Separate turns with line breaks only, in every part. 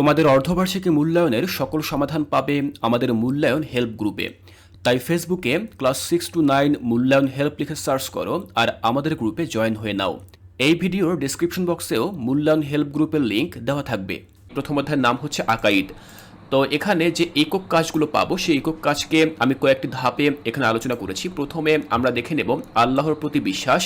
তোমাদের অর্ধবার্ষিকী মূল্যায়নের সকল সমাধান পাবে আমাদের মূল্যায়ন হেল্প গ্রুপে। তাই ফেসবুকে ক্লাস সিক্স টু নাইন মূল্যায়ন হেল্প লিখে সার্চ করো আর আমাদের গ্রুপে জয়েন হয়ে নাও। এই ভিডিওর ডিসক্রিপশন বক্সেও মূল্যায়ন হেল্প গ্রুপের লিঙ্ক দেওয়া থাকবে। প্রথম অধ্যায়ের নাম হচ্ছে আকাইদ তো এখানে যে একক কাজগুলো পাবো, সেই একক কাজকে আমি কয়েকটি ধাপে এখানে আলোচনা করেছি। প্রথমে আমরা দেখে নেব আল্লাহর প্রতি বিশ্বাস,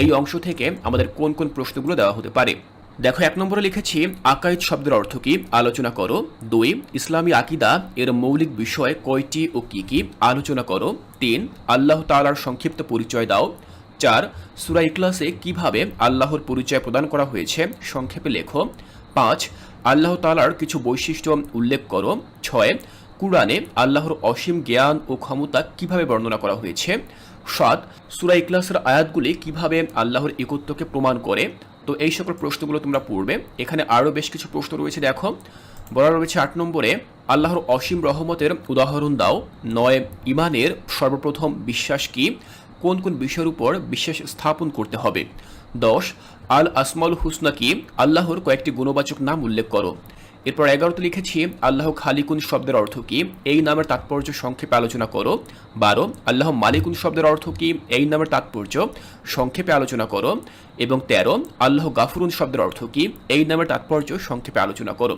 এই অংশ থেকে আমাদের কোন কোন প্রশ্নগুলো দেওয়া হতে পারে। দেখো, এক নম্বরে লিখেছি, আকাইদ শব্দের অর্থ কি? আলোচনা করো। দুই, ইসলামী আকিদা এর মৌলিক বিষয় কয়টি ও কি কি? আলোচনা করো। তিন, আল্লাহ তালার সংক্ষিপ্ত পরিচয় দাও। চার, সুরা ইকলাসে কীভাবে আল্লাহর পরিচয় প্রদান করা হয়েছে? সংক্ষেপে লেখো। পাঁচ, আল্লাহ তালার কিছু বৈশিষ্ট্য উল্লেখ করো। ছয়, কুরআনে আল্লাহর অসীম জ্ঞান ও ক্ষমতা কীভাবে বর্ণনা করা হয়েছে? সাত, সুরা ইকলাসের আয়াতগুলি কীভাবে আল্লাহর একত্বকে প্রমাণ করে? তো এই সকল প্রশ্নগুলো তোমরা পড়বে। এখানে আরও বেশ কিছু প্রশ্ন রয়েছে, দেখো। বলা রয়েছে আট নম্বরে, আল্লাহর অসীম রহমতের উদাহরণ দাও। নয় ইমানের সর্বপ্রথম বিশ্বাস কি? কোন কোন বিষয়ের উপর বিশ্বাস স্থাপন করতে হবে? দশ আল আসমাল হুসনা কি? আল্লাহর কয়েকটি গুণবাচক নাম উল্লেখ করো। এরপর এগারোতে লিখেছি, আল্লাহ খালিকুন শব্দের অর্থ কি? এই নামের তাৎপর্য সংক্ষেপে আলোচনা করো। বারো, আল্লাহ মালিকুন শব্দের অর্থ কি? এই নামের তাৎপর্য সংক্ষেপে আলোচনা করো। এবং তেরো, আল্লাহ গাফুরুন শব্দের অর্থ কি? এই নামের তাৎপর্য সংক্ষেপে আলোচনা করো।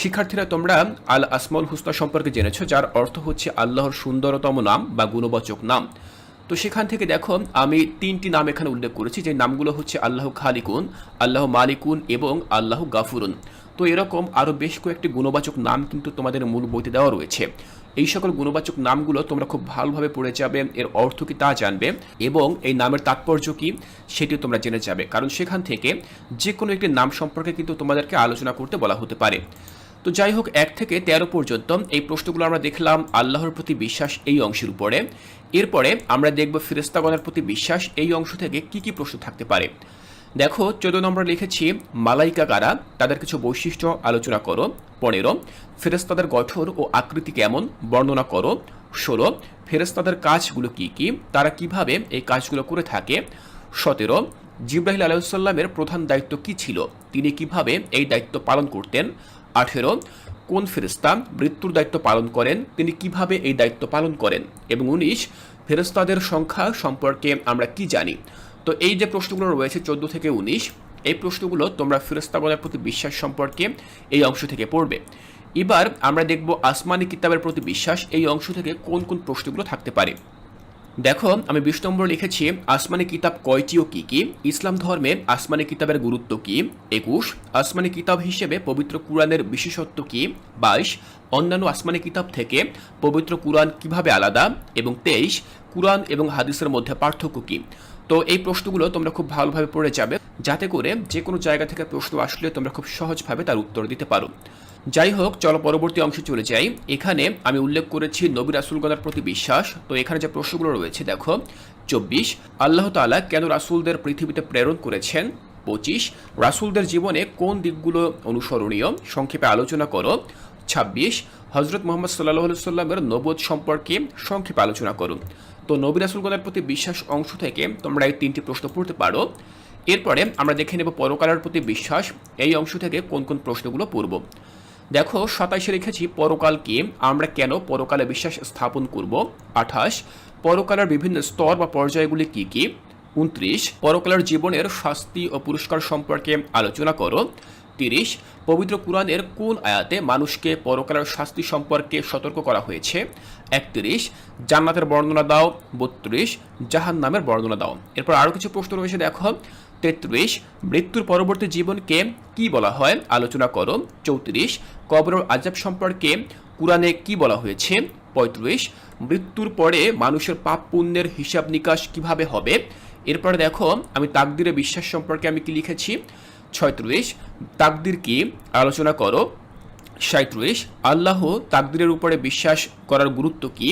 শিক্ষার্থীরা, তোমরা আল আসমল হুসনা সম্পর্কে জেনেছো, যার অর্থ হচ্ছে আল্লাহর সুন্দরতম নাম বা গুণবাচক নাম। তো সেখান থেকে দেখো, আমি তিনটি নাম এখানে উল্লেখ করেছি, যে নামগুলো হচ্ছে আল্লাহ খালিকুন, আল্লাহ মালিকুন এবং আল্লাহ গাফুরুন। তো এরকম আরও বেশ কয়েকটি গুণবাচক নাম কিন্তু তোমাদের মূল বইতে দেওয়া রয়েছে। এই সকল গুণবাচক নামগুলো তোমরা খুব ভালোভাবে পড়ে যাবে, এর অর্থ কি তা জানবে এবং এই নামের তাৎপর্য কি সেটিও তোমরা জেনে যাবে। কারণ সেখান থেকে যে কোনো একটি নাম সম্পর্কে কিন্তু তোমাদেরকে আলোচনা করতে বলা হতে পারে। তো যাই হোক, এক থেকে তেরো পর্যন্ত এই প্রশ্নগুলো আমরা দেখলাম আল্লাহর প্রতি বিশ্বাস এই অংশের উপরে। এরপরে আমরা দেখব ফিরেস্তাগণের প্রতি বিশ্বাস এই অংশ থেকে কি কি প্রশ্ন থাকতে পারে। দেখো, চোদ্দ নম্বর লিখেছি, মালাইকা কারা, তাদের কিছু বৈশিষ্ট্য আলোচনা করো। পনেরো ফেরেস্তাদের গঠন ও আকৃতি কেমন, বর্ণনা করো। ষোলো ফেরেস্তাদের কাজগুলো কি কি, তারা কীভাবে এই কাজগুলো করে থাকে। সতেরো জিব্রাহিল আলাইসাল্লামের প্রধান দায়িত্ব কি ছিল, তিনি কীভাবে এই দায়িত্ব পালন করতেন। আঠেরো, কোন ফেরেস্তা মৃত্যুর দায়িত্ব পালন করেন, তিনি কীভাবে এই দায়িত্ব পালন করেন। এবং উনিশ ফেরেস্তাদের সংখ্যা সম্পর্কে আমরা কি জানি। তো এই যে প্রশ্নগুলো রয়েছে চোদ্দ থেকে উনিশ, এই প্রশ্নগুলো তোমরা ফেরেস্তাগণের প্রতি বিশ্বাস সম্পর্কে এই অংশ থেকে পড়বে। এবার আমরা দেখব আসমানি কিতাবের প্রতি বিশ্বাস, এই অংশ থেকে কোন কোন প্রশ্নগুলো থাকতে পারে। দেখো, আমি বিশ নম্বর লিখেছি, আসমানি কিতাব কয়টি ও কী কী? ইসলাম ধর্মে আসমানি কিতাবের গুরুত্ব কি? একুশ, আসমানি কিতাব হিসেবে পবিত্র কুরআনের বিশেষত্ব কি? বাইশ, অন্যান্য আসমানি কিতাব থেকে পবিত্র কুরআন কীভাবে আলাদা? এবং তেইশ, কুরআন এবং হাদিসের মধ্যে পার্থক্য কি? তো এই প্রশ্নগুলো তোমরা খুব ভালোভাবে পড়ে যাবে, যাতে করে যে কোনো জায়গা থেকে প্রশ্ন আসলে তোমরা খুব সহজভাবে তার উত্তর দিতে পারো। যাই হোক, চলো পরবর্তী অংশে চলে যাই। এখানে আমি উল্লেখ করেছি নবী রাসুলগণের প্রতি বিশ্বাস। তো এখানে যে প্রশ্নগুলো রয়েছে, দেখো, চব্বিশ, আল্লাহ তালা কেন রাসুলদের পৃথিবীতে প্রেরণ করেছেন? পঁচিশ, রাসুলদের জীবনে কোন দিকগুলো অনুসরণীয়? সংক্ষেপে আলোচনা করো। ছাব্বিশ হজরত মোহাম্মদ সাল্লাহ সাল্লামের নবোধ সম্পর্কে সংক্ষেপে আলোচনা করুন। তো নবী রাসুলগণের প্রতি বিশ্বাস অংশ থেকে তোমরা এই তিনটি প্রশ্ন পড়তে পারো। এরপরে আমরা দেখে নেব পরকালের প্রতি বিশ্বাস, এই অংশ থেকে কোন কোন প্রশ্নগুলো পড়ব। দেখো, সাতাইশে লিখেছি পরকাল কি আমরা কেন পরকালে বিশ্বাস স্থাপন করব? আঠাশ, পরকালের বিভিন্ন স্তর বা পর্যায়গুলি কি কি? উনত্রিশ, পরকালের জীবনের শাস্তি ও পুরস্কার সম্পর্কে আলোচনা করো। তিরিশ, পবিত্র কোরআনের কোন আয়াতে মানুষকে পরকালের শাস্তি সম্পর্কে সতর্ক করা হয়েছে। একত্রিশ, জান্নাতের বর্ণনা দাও। বত্রিশ জাহান নামের বর্ণনা দাও। এরপর আরও কিছু প্রশ্ন রয়েছে, দেখো। তেত্রিশ, মৃত্যুর পরবর্তী জীবনকে কি বলা হয়? আলোচনা করো। চৌত্রিশ কবর আজাব সম্পর্কে কোরআনে কি বলা হয়েছে? পঁয়ত্রিশ, মৃত্যুর পরে মানুষের পাপ পুণ্যের হিসাব নিকাশ কীভাবে হবে? এরপরে দেখো, আমি তাকদিরে বিশ্বাস সম্পর্কে আমি কি লিখেছি? ছয়ত্রিশ, তাকদির কি? আলোচনা করো। সাঁত্রিশ আল্লাহ তাকদিরের উপরে বিশ্বাস করার গুরুত্ব কি?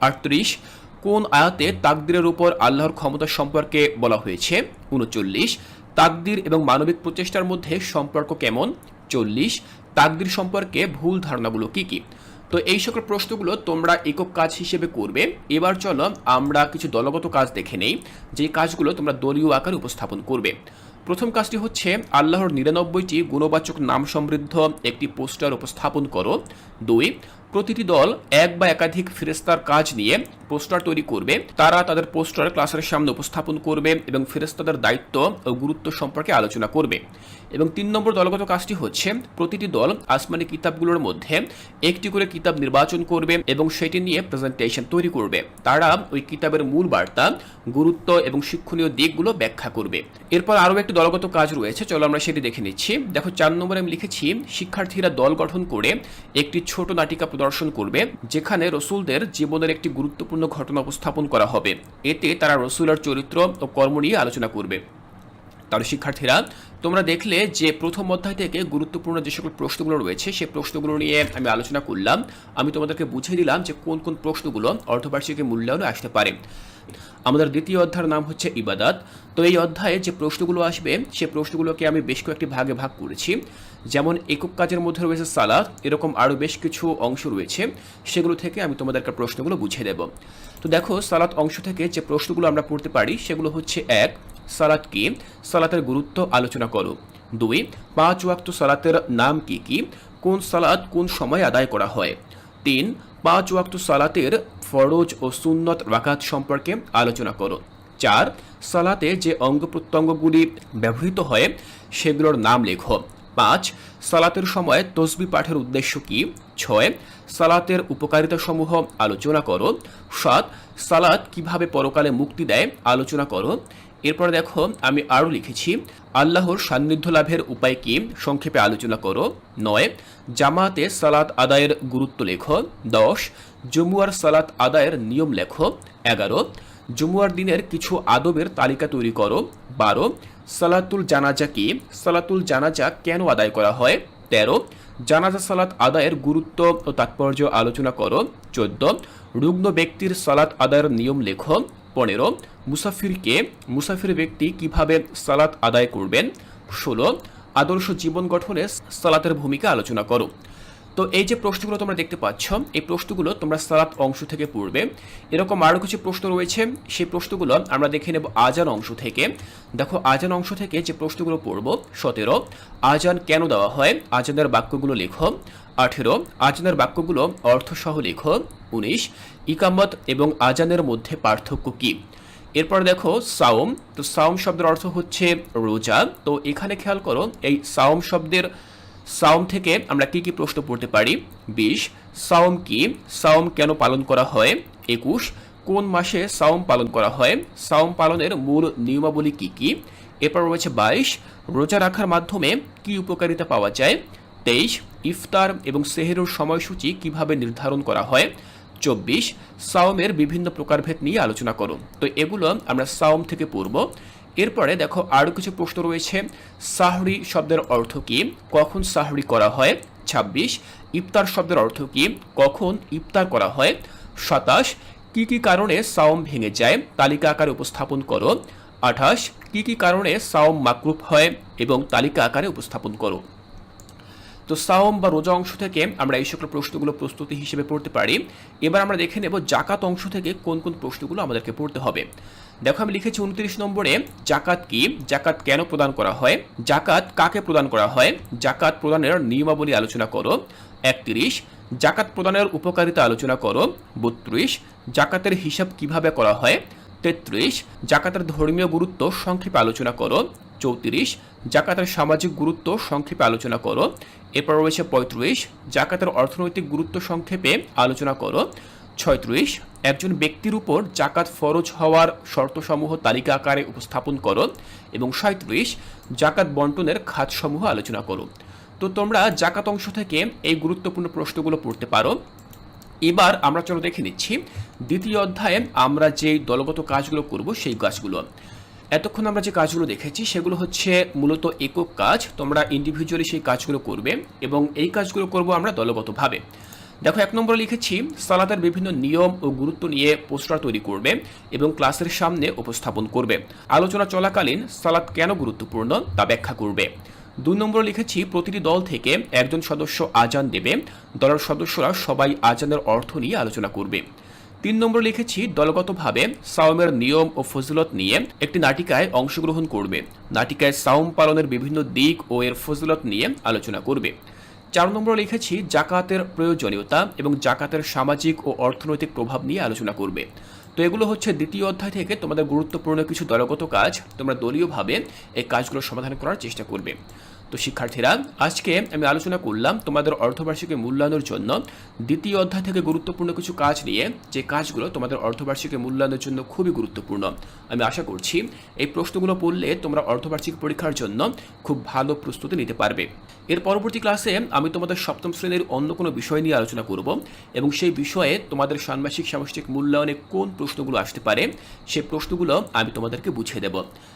আটত্রিশ, কোন আয়াতে তাকদিরের উপর আল্লাহর ক্ষমতা সম্পর্কে বলা হয়েছে? উনচল্লিশ, তাকদির এবং মানবিক প্রচেষ্টার মধ্যে সম্পর্ক কেমন? চল্লিশ, তাকদির সম্পর্কে ভুল ধারণাগুলো কি কি? তো এই সকল প্রশ্নগুলো তোমরা একক কাজ হিসেবে করবে। এবার চলো আমরা কিছু দলগত কাজ দেখে নেই। যে কাজগুলো তোমরা দলীয় আকারে উপস্থাপন করবে। প্রথম কাজটি হচ্ছে আল্লাহর নিরানব্বইটি গুণবাচক নাম সমৃদ্ধ একটি পোস্টার উপস্থাপন করো। দুই, প্রতিটি দল এক বা একাধিক ফেরেস্তার কাজ নিয়ে পোস্টার তৈরি করবে, তারা তাদের পোস্টার ক্লাসের সামনে উপস্থাপন করবে এবং ফেরেস্তাদের দায়িত্ব ও গুরুত্ব সম্পর্কে আলোচনা করবে। এবং তিন নম্বর দলগত কাজটি হচ্ছে, প্রতিটি দল আসমানি কিতাবগুলোর মধ্যে একটি করে কিতাব নির্বাচন করবে এবং সেটি নিয়ে প্রেজেন্টেশন তৈরি করবে। তারা ওই কিতাবের মূল বার্তা, গুরুত্ব এবং শিক্ষণীয় দিকগুলো ব্যাখ্যা করবে। এরপর আরও একটি দলগত কাজ রয়েছে, চলো আমরা সেটি দেখে নিচ্ছি। দেখো, চার নম্বরে আমি লিখেছি, শিক্ষার্থীরা দল গঠন করে একটি ছোট নাটিকা প্রদর্শন করবে, যেখানে রসুলদের জীবনের একটি গুরুত্বপূর্ণ ঘটনা উপস্থাপন করা হবে। এতে তারা রসুলের চরিত্র ও কর্ম নিয়ে আলোচনা করবে। তার শিক্ষার্থীরা, তোমরা দেখলে যে প্রথম অধ্যায় থেকে গুরুত্বপূর্ণ যে সকল প্রশ্নগুলো রয়েছে সেই প্রশ্নগুলো নিয়ে আমি আলোচনা করলাম। আমি তোমাদেরকে বুঝিয়ে দিলাম যে কোন কোন প্রশ্নগুলো অর্ধবার্ষিকী মূল্যায়নে আসতে পারে। আমাদের দ্বিতীয় অধ্যায়ের নাম হচ্ছে ইবাদাত। তো এই অধ্যায়ে যে প্রশ্নগুলো আসবে, সে প্রশ্নগুলোকে আমি বেশ কয়েকটি ভাগে ভাগ করেছি। যেমন একক কাজের মধ্যে রয়েছে সালাদ, এরকম আরও বেশ কিছু অংশ রয়েছে, সেগুলো থেকে আমি তোমাদেরকে প্রশ্নগুলো বুঝিয়ে দেব। তো দেখো সালাত অংশ থেকে যে প্রশ্নগুলো আমরা পড়তে পারি, সেগুলো হচ্ছে এক সালাত কি? সালাতের গুরুত্ব আলোচনা করো। দুই, পাঁচ ওয়াক্ত সালাতের নাম কি কি? কোন সালাত কোন সময় আদায় করা হয়? তিন, পাঁচ ওয়াক্ত সালাতের ফরজ ও সুন্নত রাকাত সম্পর্কে আলোচনা করো। চার সালাতে যে অঙ্গ প্রত্যঙ্গগুলি ব্যবহৃত হয়, সেগুলোর নাম লেখো। পাঁচ, সালাতের সময় তসবি পাঠের উদ্দেশ্য কি? ছয়, সালাতের উপকারিতা সমূহ আলোচনা করো। সাত, সালাত কীভাবে পরকালে মুক্তি দেয় আলোচনা করো। এরপর দেখো, আমি আরও লিখেছি, আল্লাহর সান্নিধ্য লাভের উপায় কি? সংক্ষেপে আলোচনা করো। নয়, জামাতে সালাত আদায়ের গুরুত্ব লেখো। দশ, জমুয়ার সালাত আদায়ের নিয়ম লেখো। এগারো, জুমুয়ার দিনের কিছু আদবের তালিকা তৈরি করো। বারো সালাতুল জানাজা কি? সালাতুল জানাজা কেন আদায় করা হয়? তেরো, জানাজা সালাত আদায়ের গুরুত্ব ও তাৎপর্য আলোচনা করো। চোদ্দ, রুগ্ন ব্যক্তির সালাত আদায়ের নিয়ম লেখো। পনেরো, মুসাফিরকে মুসাফির ব্যক্তি কীভাবে সালাত আদায় করবেন? ষোলো, আদর্শ জীবন গঠনে সালাতের ভূমিকা আলোচনা করো। তো এই যে প্রশ্নগুলো তোমরা দেখতে পাচ্ছ, এই প্রশ্নগুলো তোমরা সালাত অংশ থেকে পড়বে। এরকম আরও কিছু প্রশ্ন রয়েছে, সেই প্রশ্নগুলো আমরা দেখে নেব আজান অংশ থেকে। দেখো, আজান অংশ থেকে যে প্রশ্নগুলো পড়ব, সতেরো, আজান কেন দেওয়া হয়? আজানের বাক্যগুলো লেখো। আঠেরো, আজানের বাক্যগুলো অর্থসহ লেখো। উনিশ, ইকামত এবং আজানের মধ্যে পার্থক্য কী? এরপর দেখো, সাওম, তো সাওম শব্দের অর্থ হচ্ছে রোজা। তো এখানে খেয়াল করো, এই সাওম শব্দের সাওম থেকে আমরা কি কি প্রশ্ন পড়তে পারি? বিশ, সাওম কি? সাওম কেন পালন করা হয়? একুশ, কোন মাসে সাওম পালন করা হয়? সাওম পালনের মূল নিয়মাবলী কি কি? এরপর রয়েছে বাইশ, রোজা রাখার মাধ্যমে কি উপকারিতা পাওয়া যায়? তেইশ, ইফতার এবং সেহেরুর সময়সূচি কীভাবে নির্ধারণ করা হয়? চব্বিশ, সাওমের বিভিন্ন প্রকারভেদ নিয়ে আলোচনা করো তো এগুলো আমরা সাওম থেকে পড়ব। এরপরে দেখো আরও কিছু প্রশ্ন রয়েছে। সাহরি শব্দের অর্থ কী? কখন সাহরি করা হয়? ২৬ ইফতার শব্দের অর্থ কি? কখন ইফতার করা হয়? সাতাশ। কি কি কারণে সাওম ভেঙে যায়? তালিকা আকারে উপস্থাপন করো। আঠাশ। কি কি কারণে সাওম মাকরুফ হয়? এবং তালিকা আকারে উপস্থাপন করো। তো সাওম বা রোজা অংশ থেকে আমরা এই সকল প্রশ্নগুলো প্রস্তুতি হিসেবে পড়তে পারি। এবার আমরা দেখে নেব জাকাত অংশ থেকে কোন কোন প্রশ্নগুলো আমাদেরকে পড়তে হবে। দেখো, আমি লিখেছি উনত্রিশ নম্বরে, জাকাত কি? জাকাত কেন প্রদান করা হয়? জাকাত কাকে প্রদান করা হয়? জাকাত প্রদানের নিয়মাবলী আলোচনা করো। একত্রিশ, জাকাত প্রদানের উপকারিতা আলোচনা করো। বত্রিশ, জাকাতের হিসাব কীভাবে করা হয়? তেত্রিশ, জাকাতের ধর্মীয় গুরুত্ব সংক্ষেপে আলোচনা করো। চৌত্রিশ, জাকাতের সামাজিক গুরুত্ব সংক্ষেপে আলোচনা করো। এরপর রয়েছে পঁয়ত্রিশ, জাকাতের অর্থনৈতিক গুরুত্ব সংক্ষেপে আলোচনা করো। ছয়ত্রিশ, একজন ব্যক্তির উপর জাকাত ফরজ হওয়ার শর্তসমূহ তালিকা আকারে উপস্থাপন করো এবং সাঁত্রিশ জাকাত বন্টনের খাতসমূহ আলোচনা করো। তো তোমরা জাকাত অংশ থেকে এই গুরুত্বপূর্ণ প্রশ্নগুলো পড়তে পারো। এবার আমরা চলো দেখে নিচ্ছি, দ্বিতীয় অধ্যায়ে আমরা যে দলগত কাজগুলো করব সেই কাজগুলো। এতক্ষণ আমরা যে কাজগুলো দেখেছি, সেগুলো হচ্ছে মূলত একক কাজ। তোমরা ইন্ডিভিজুয়ালি সেই কাজগুলো করবে এবং এই কাজগুলো করব আমরা দলগতভাবে। দেখো, এক নম্বরে লিখেছি, সালাদের বিভিন্ন নিয়ম ও গুরুত্ব নিয়ে পোস্টার তৈরি করবে এবং ক্লাসের সামনে উপস্থাপন করবে। আলোচনা চলাকালীন সালাদ কেন গুরুত্বপূর্ণ তা ব্যাখ্যা করবে। দুই নম্বর লিখেছি, প্রতিটি দল থেকে একজন সদস্য আজান দেবে। দলের সদস্যরা সবাই আজানের অর্থ নিয়ে আলোচনা করবে। তিন নম্বর লিখেছি, দলগতভাবে সাওমের নিয়ম ও ফজিলত নিয়ে একটি নাটিকায় অংশগ্রহণ করবে। নাটিকায় সাওম পালনের বিভিন্ন দিক ও এর ফজিলত নিয়ে আলোচনা করবে। চার নম্বর লিখেছি, জাকাতের প্রয়োজনীয়তা এবং জাকাতের সামাজিক ও অর্থনৈতিক প্রভাব নিয়ে আলোচনা করবে। তো এগুলো হচ্ছে দ্বিতীয় অধ্যায় থেকে তোমাদের গুরুত্বপূর্ণ কিছু দলগত কাজ তোমরা দলীয়ভাবে এই কাজগুলো সমাধান করার চেষ্টা করবে। তো শিক্ষার্থীরা, আজকে আমি আলোচনা করলাম তোমাদের অর্ধবার্ষিকী মূল্যায়নের জন্য দ্বিতীয় অধ্যায় থেকে গুরুত্বপূর্ণ কিছু কাজ নিয়ে, যে কাজগুলো তোমাদের অর্ধবার্ষিকী মূল্যায়নের জন্য খুবই গুরুত্বপূর্ণ। আমি আশা করছি এই প্রশ্নগুলো পড়লে তোমরা অর্ধবার্ষিক পরীক্ষার জন্য খুব ভালো প্রস্তুতি নিতে পারবে। এর পরবর্তী ক্লাসে আমি তোমাদের সপ্তম শ্রেণির অন্য কোনো বিষয় নিয়ে আলোচনা করব এবং সেই বিষয়ে তোমাদের ষান্মাসিক সামষ্টিক মূল্যায়নে কোন প্রশ্নগুলো আসতে পারে সেই প্রশ্নগুলো আমি তোমাদেরকে বুঝিয়ে দেব।